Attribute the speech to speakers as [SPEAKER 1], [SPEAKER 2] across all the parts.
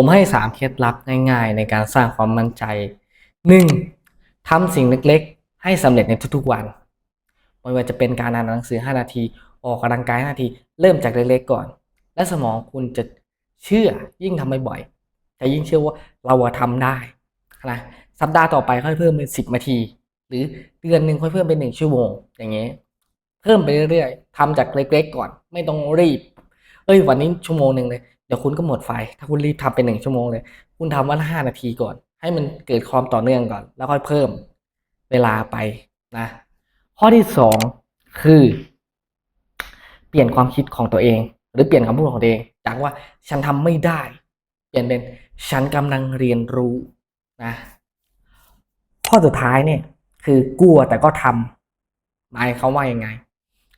[SPEAKER 1] ผมให้สามเคล็ดลับง่ายๆ ในการสร้างความมั่นใจหนึ่งทำสิ่งเล็กๆ ให้สำเร็จในทุกๆวัน ไม่ว่าจะเป็นการอ่านหนังสือ 5 นาที ออกกำลังกาย 5 นาที เริ่มจากเล็กๆก่อน และสมองคุณจะเชื่อยิ่งทำบ่อยๆจะยิ่งเชื่อว่าเราอะทำได้นะสัปดาห์ต่อไปค่อยเพิ่มเป็น10นาที หรือเดือนหนึ่งค่อยเพิ่มเป็นหนึ่งชั่วโมง อย่างเงี้ยเพิ่มไปเรื่อยๆทำจากเล็กๆก่อน ไม่ต้องรีบ เอ้ยวันนี้ชั่วโมงหนึ่งเลย เดี๋ยวคุณก็หมดไฟ ถ้าคุณรีบทำเป็นหนึ่งชั่วโมงเลย คุณทำวันละห้านาทีก่อน ให้มันเกิดความต่อเนื่องก่อน แล้วค่อยเพิ่มเวลาไปนะ ข้อที่สองคือ เปลี่ยนความคิดของตัวเอง หรือเปลี่ยนคำพูดของตัวเอง จากว่าฉันทำไม่ได้ เปลี่ยนเป็นฉันกำลังเรียนรู้นะ ข้อสุดท้ายเนี่ยคือกลัวแต่ก็ทำหมายเขาว่ายังไง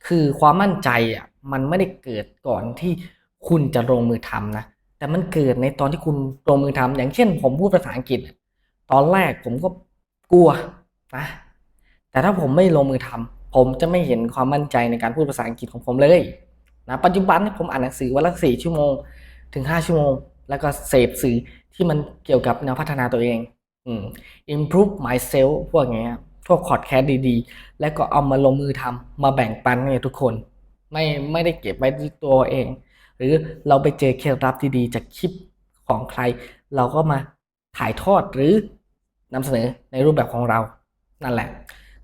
[SPEAKER 1] คือความมั่นใจอะมันไม่ได้เกิดก่อนที่ คุณจะลงมือทำนะ แต่มันเกิดในตอนที่คุณลงมือทำอย่างเช่น ผมพูดภาษาอังกฤษ ตอนแรกผมก็กลัวนะ แต่ถ้าผมไม่ลงมือทำผมจะไม่เห็นความมั่นใจในการพูดภาษาอังกฤษของผมเลยนะ ปัจจุบันที่ผมอ่านหนังสือวันละสี่ชั่วโมง ถึงห้าชั่วโมง แล้วก็เสพสื่อที่มันเกี่ยวกับแนวพัฒนาตัวเองอืม improve myself พวกเนี้ยพวกคอร์ดแคสดีๆ แล้วก็เอามาลงมือทำมาแบ่งปันให้ทุกคน ไม่ไม่ได้เก็บไว้ที่ตัวเอง หรือเราไปเจอเคล็ดลับดีๆจากคลิปของใคร เราก็มาถ่ายทอดหรือนำเสนอในรูปแบบของเรา นั่นแหละ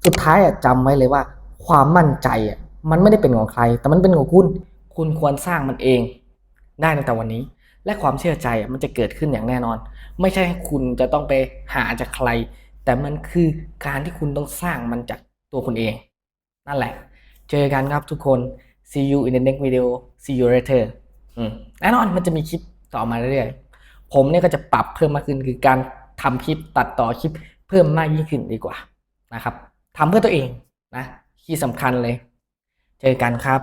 [SPEAKER 1] สุดท้ายอะจำไว้เลยว่า ความมั่นใจอะมันไม่ได้เป็นของใคร แต่มันเป็นของคุณ คุณควรสร้างมันเองได้ตั้งแต่วันนี้ และความเชื่อใจอะมันจะเกิดขึ้นอย่างแน่นอน ไม่ใช่ให้คุณจะต้องไปหาจากใคร แต่มันคือการที่คุณต้องสร้างมันจากตัวคุณเอง นั่นแหละ เจอกันครับทุกคน see you in the next video see you later อืม แน่นอนมันจะมีคลิปต่อมาเรื่อยๆ ผมเนี่ยก็จะปรับเพิ่มมากขึ้นคือการทำคลิปตัดต่อคลิปเพิ่มมากยิ่งขึ้นดีกว่านะครับทำเพื่อตัวเองนะที่สำคัญเลย เจอกันครับ